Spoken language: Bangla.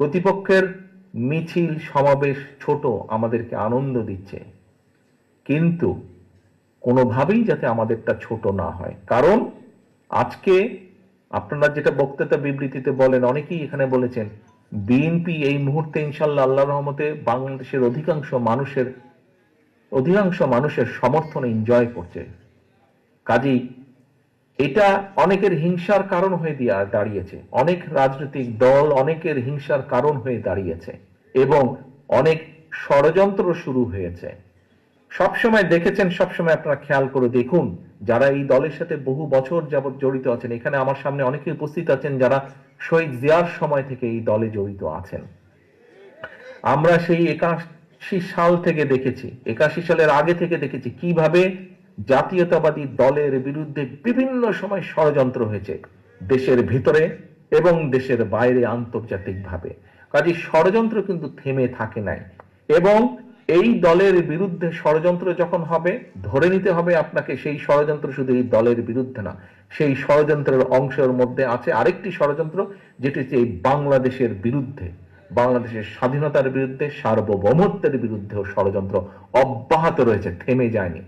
প্রতিপক্ষের মিছিল, সমাবেশ ছোট আমাদেরকে আনন্দ দিচ্ছে। কিন্তু কোনোভাবেই যাতে আমাদেরটা ছোট না হয়। কারণ আজকে আপনারা যেটা বক্তৃতা বিবৃতিতে বলেন, অনেকেই এখানে বলেছেন, বিএনপি এই মুহূর্তে ইনশাল্লাহ আল্লাহ রহমতে বাংলাদেশের অধিকাংশ মানুষের অধিকাংশ মানুষের সমর্থন এনজয় করছে। কাজেই এটা অনেকের হিংসার কারণ হয়ে দিয়া দাঁড়িয়েছে। অনেক রাজনৈতিক দল অনেকের হিংসার কারণ হয়ে দাঁড়িয়েছে এবং অনেক ষড়যন্ত্র শুরু হয়েছে। সবসময় দেখেছেন, সবসময় আপনারা খেয়াল করে দেখুন, যারা এই দলের সাথে বহু বছর যাবত জড়িত আছেন, এখানে আমার সামনে অনেকে উপস্থিত আছেন যারা শহীদ জিয়ার সময় থেকে এই দলে জড়িত আছেন। আমরা সেই একাশি সাল থেকে দেখেছি, একাশি সালের আগে থেকে দেখেছি কীভাবে জাতীয়তাবাদী দলের বিরুদ্ধে বিভিন্ন সময় ষড়যন্ত্র হয়েছে, দেশের ভিতরে এবং দেশের বাইরে আন্তর্জাতিকভাবে। কাজে ষড়যন্ত্র কিন্তু থেমে থাকে নাই। এবং এই দলের বিরুদ্ধে ষড়যন্ত্র যখন হবে, ধরে নিতে হবে আপনাকে সেই ষড়যন্ত্র শুধু এই দলের বিরুদ্ধে না, সেই ষড়যন্ত্রের অংশের মধ্যে আছে আরেকটি ষড়যন্ত্র, যেটি হচ্ছে এই বাংলাদেশের বিরুদ্ধে। বাংলাদেশের স্বাধীনতার বিরুদ্ধে, সার্বভৌমত্বের বিরুদ্ধেও ষড়যন্ত্র অব্যাহত রয়েছে, থেমে যায়নি।